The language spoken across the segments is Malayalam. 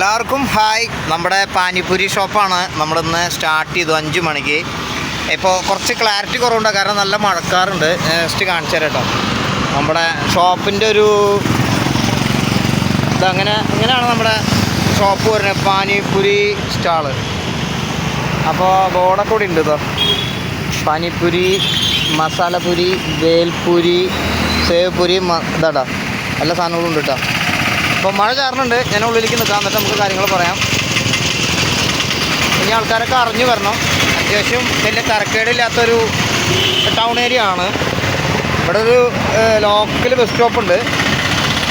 എല്ലാവർക്കും ഹായ്. നമ്മുടെ പാനിപ്പൂരി ഷോപ്പാണ്. നമ്മളിന്ന് സ്റ്റാർട്ട് ചെയ്തു അഞ്ച് മണിക്ക്. ഇപ്പോൾ കുറച്ച് ക്ലാരിറ്റി കുറവുണ്ട്. കാരണം നല്ല മഴക്കാറുണ്ട്. ജസ്റ്റ് കാണിച്ചു തരാം കേട്ടോ. നമ്മുടെ ഷോപ്പിന്റെ ഒരു ഇതങ്ങനെ ഇങ്ങനെയാണ് നമ്മുടെ ഷോപ്പ് വരുന്നത്. പാനിപ്പൂരി സ്റ്റാൾ അപ്പോൾ ബോർഡൊക്കെ കൂടി ഉണ്ട് കേട്ടോ. പാനിപ്പൂരി മസാലപ്പൂരി വേൽപ്പൂരി സേവ് പൂരി മ ഇതാടാ എല്ലാ സാധനങ്ങളും ഉണ്ട് കേട്ടോ അപ്പോൾ മഴ ചാറിനുണ്ട് ഞാൻ ഉള്ളിലേക്ക് നിൽക്കാം. എന്നിട്ട് നമുക്ക് കാര്യങ്ങൾ പറയാം. ഇനി ആൾക്കാരൊക്കെ അറിഞ്ഞു വരണം. അത്യാവശ്യം വലിയ തരക്കേടില്ലാത്തൊരു ടൗൺ ഏരിയ ആണ്. ഇവിടെ ഒരു ലോക്കൽ ബസ് സ്റ്റോപ്പ് ഉണ്ട്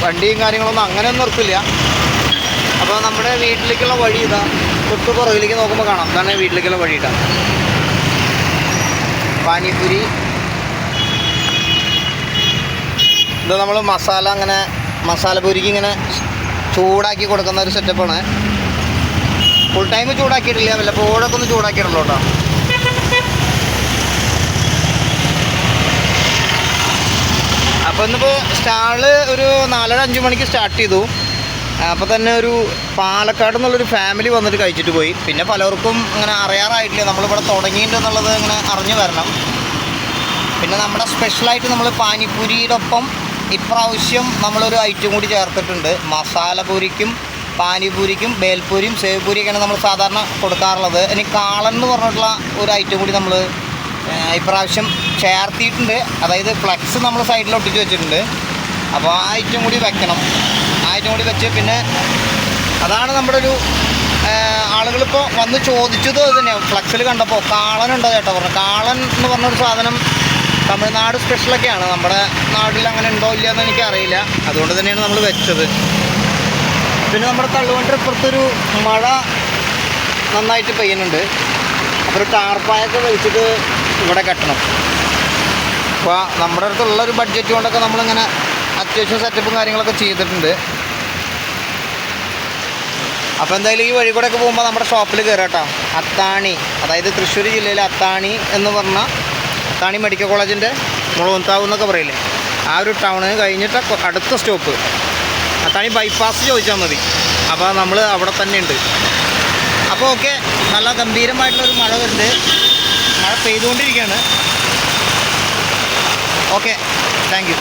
വണ്ടിയും കാര്യങ്ങളൊന്നും അങ്ങനെയൊന്നും നിർത്തില്ല. അപ്പോൾ നമ്മുടെ വീട്ടിലേക്കുള്ള വഴി ഇതാ. തൊട്ട് പുറകിലേക്ക് നോക്കുമ്പോൾ കാണാം. ഇതാണ് വീട്ടിലേക്കുള്ള വഴി ഇതാ പാനിപ്പൂരി. ഇത് നമ്മൾ മസാല അങ്ങനെ മസാല പൂരിക്ക് ഇങ്ങനെ ചൂടാക്കി കൊടുക്കുന്ന ഒരു സെറ്റപ്പാണ് ഫുൾ ടൈം ചൂടാക്കിയിട്ടില്ല വല്ലപ്പോഴൊക്കെ ഒന്ന് ചൂടാക്കിയിട്ടുള്ളൂ കേട്ടോ അപ്പോൾ ഇന്നിപ്പോൾ സ്റ്റാൾ ഒരു നാലര അഞ്ച് മണിക്ക് സ്റ്റാർട്ട് ചെയ്തു. അപ്പോൾ തന്നെ ഒരു പാലക്കാട് എന്നുള്ളൊരു ഫാമിലി വന്നിട്ട് കഴിച്ചിട്ട് പോയി. പിന്നെ പലർക്കും അങ്ങനെ അറിയാറായിട്ടില്ല നമ്മളിവിടെ തുടങ്ങിയിട്ടുണ്ടെന്നുള്ളത് ഇങ്ങനെ അറിഞ്ഞു വരണം. പിന്നെ നമ്മുടെ സ്പെഷ്യലായിട്ട് നമ്മൾ പാനിപ്പൂരിയുടെ ഒപ്പം ഇപ്രാവശ്യം നമ്മളൊരു ഐറ്റം കൂടി ചേർത്തിട്ടുണ്ട്. മസാല പൂരിക്കും പാനിപൂരിക്കും ബേൽപൂരിയും സേവ് പൂരിയൊക്കെയാണ് നമ്മൾ സാധാരണ കൊടുക്കാറുള്ളത്. ഇനി കാളൻ എന്ന് പറഞ്ഞിട്ടുള്ള ഒരു ഐറ്റം കൂടി നമ്മൾ ഇപ്രാവശ്യം ചേർത്തിയിട്ടുണ്ട്. അതായത് ഫ്ലക്സ് നമ്മൾ സൈഡിൽ ഒട്ടിച്ച് വെച്ചിട്ടുണ്ട്. അപ്പോൾ ആ ഐറ്റം കൂടി വെക്കണം. ആ ഐറ്റം കൂടി വെച്ച് പിന്നെ അതാണ് നമ്മുടെ ഒരു ആളുകളിപ്പോൾ വന്ന് ചോദിച്ചതും അത് തന്നെയാണ്. ഫ്ലക്സിൽ കണ്ടപ്പോൾ കാളൻ ഉണ്ടോ ചേട്ടാ പറഞ്ഞു കാളൻ എന്ന് പറഞ്ഞൊരു സാധനം തമിഴ്നാട് സ്പെഷ്യലൊക്കെയാണ് നമ്മുടെ നാട്ടിൽ അങ്ങനെ ഉണ്ടോ ഇല്ല എന്ന് എനിക്കറിയില്ല. അതുകൊണ്ട് തന്നെയാണ് നമ്മൾ വെച്ചത്. പിന്നെ നമ്മുടെ തള്ളുവണ്ടിയുടെ ഇപ്പുറത്തൊരു മഴ നന്നായിട്ട് പെയ്യുന്നുണ്ട്. അപ്പോൾ ഒരു ടാർപ്പായൊക്കെ വലിച്ചിട്ട് ഇവിടെ കെട്ടണം. അപ്പോൾ നമ്മുടെ അടുത്തുള്ള ഒരു ബഡ്ജറ്റ് കൊണ്ടൊക്കെ നമ്മളിങ്ങനെ അത്യാവശ്യം സെറ്റപ്പും കാര്യങ്ങളൊക്കെ ചെയ്തിട്ടുണ്ട്. അപ്പോൾ എന്തായാലും ഈ വഴി കൂടെയൊക്കെ പോകുമ്പോൾ നമ്മുടെ ഷോപ്പിൽ കയറാം കേട്ടോ അത്താണി അതായത് തൃശ്ശൂർ ജില്ലയിലെ അത്താണി എന്ന് പറഞ്ഞ അത്താണി മെഡിക്കൽ കോളേജിന്റെ മുളകുന്താവ് എന്നൊക്കെ പറയില്ലേ? ആ ഒരു ടൗണ് കഴിഞ്ഞിട്ട് അടുത്ത സ്റ്റോപ്പ്. അത്താണി ബൈപ്പാസ് ചോദിച്ചാൽ മതി. അപ്പോൾ നമ്മൾ അവിടെ തന്നെ ഉണ്ട് അപ്പോൾ ഓക്കെ നല്ല ഗംഭീരമായിട്ടുള്ളൊരു മഴ വരുന്നുണ്ട്. മഴ പെയ്തുകൊണ്ടിരിക്കുകയാണ്. Okay thank